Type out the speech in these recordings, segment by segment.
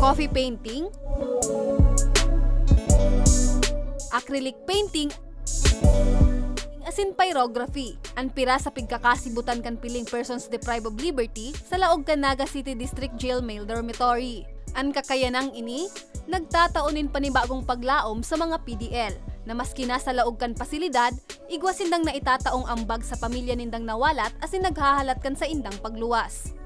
coffee painting, acrylic painting, asin pyrography, ang pira sa pigkakasibutan kan piling persons deprived of liberty sa laog kan Naga City District Jail Male Dormitory. Ang kakayanang ini, nagtataunin panibagong paglaom sa mga PDL na maski nasa laog kan pasilidad, igwasin nang naitataong ambag sa pamilya nindang nawalat asin naghahalat kan sa indang pagluwas.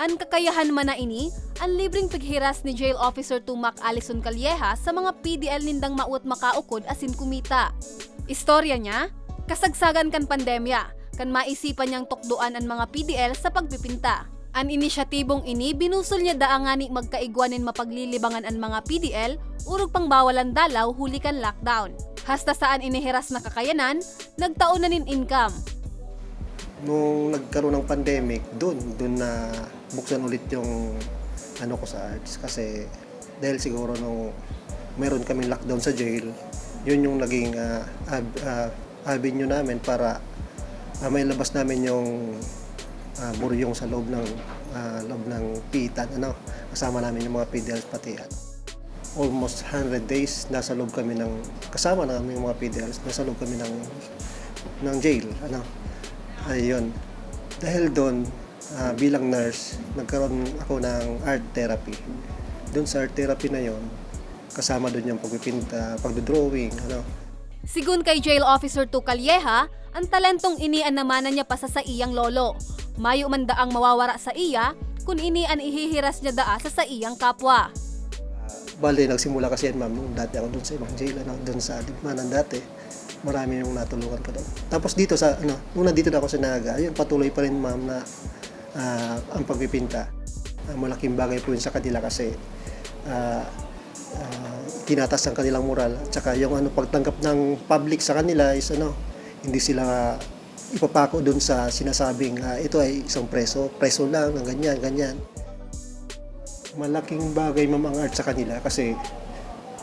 Ang kakayahan man na ini, ang libreng paghiras ni Jail Officer Tumac Alison Calleja sa mga PDL nindang mauot makaukod asin kumita. Istorya niya, kasagsagan kan pandemya, kan maisipan niyang tukduan ang mga PDL sa pagpipinta. Ang inisyatibong ini binusol niya daangani magkaigwanin mapaglilibangan ang mga PDL, urog pang bawalan dalaw huli kan lockdown. Hasta saan inihiras na kakayanan, nagtaon na nin income. Nung nagkaroon ng pandemic, doon, doon na buksan ulit yung ano ko sa arts. Kasi dahil siguro nung meron kaming lockdown sa jail, yun yung naging ah, ab- ah, avenue namin para ah, may labas namin yung ah, buryong sa loob ng ah, loob ng pitan ano kasama namin yung mga PDLs pati at almost 100 days nasa loob kami ng kasama namin yung mga PDLs nasa loob kami ng ng jail ano ayun dahil doon ah, bilang nurse nagkaroon ako ng art therapy doon sa art therapy na yon kasama doon yung pagpipinta pagdodrawing ano Sigun kay Jail Officer Tucalieja, ang talentong ini ang namanan niya pa sa sa iyang lolo. Mayo man daang mawawara sa iya, kung ini ang ihihiras niya daa sa sa iyang kapwa. Bale, nagsimula kasi yan, ma'am, dati ako doon sa ibang jail, ano, doon sa Digmanan dati. Marami yung natulungan ko doon. Tapos dito sa, ano, nung nandito na ako sa Naga, ayun, patuloy pa rin, ma'am, na ah, ang pagpipinta. Ah, malaking bagay po yun sa kanila kasi ah, ah, tinatas ang kanilang moral. At saka yung ano, pagtanggap ng public sa kanila is ano, hindi sila ipapako doon sa sinasabing ah, ito ay isang preso, preso lang, ng ganyan, ganyan malaking bagay ma'am ang art sa kanila kasi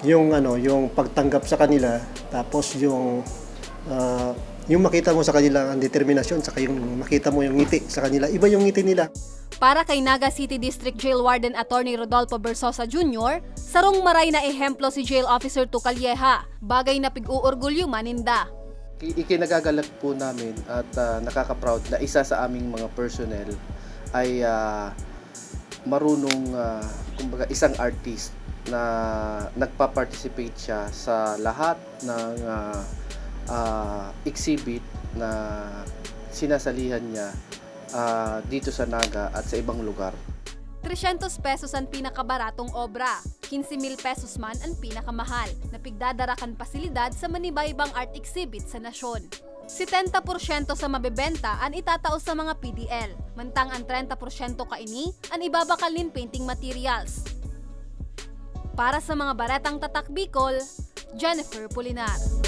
yung ano yung pagtanggap sa kanila tapos yung ah, yung makita mo sa kanila ang determinasyon saka yung makita mo yung ngiti sa kanila iba yung ngiti nila Para kay Naga City District Jail Warden Attorney Rodolfo Bersosa Jr., sarong maray na ehemplo si Jail Officer Tucalieja, bagay na pig-uurgulyo maninda. Ikinagagalak po namin at ah, nakaka-proud na isa sa aming mga personnel ay ah, marunong ah, kumbaga isang artist na nagpa-participate siya sa lahat ng ah, ah, exhibit na sinasalihan niya ah, dito sa Naga at sa ibang lugar. 300 pesos ang pinakabaratong obra, 15 mil pesos man ang pinakamahal, na pigdadarakan pasilidad sa manibaybang art exhibit sa nasyon. 70% sa mabebenta ang itatao sa mga PDL, mantang ang 30% kaini ang ibabakal nin painting materials. Para sa mga baratang tatak Bicol, Jennifer Pulinar.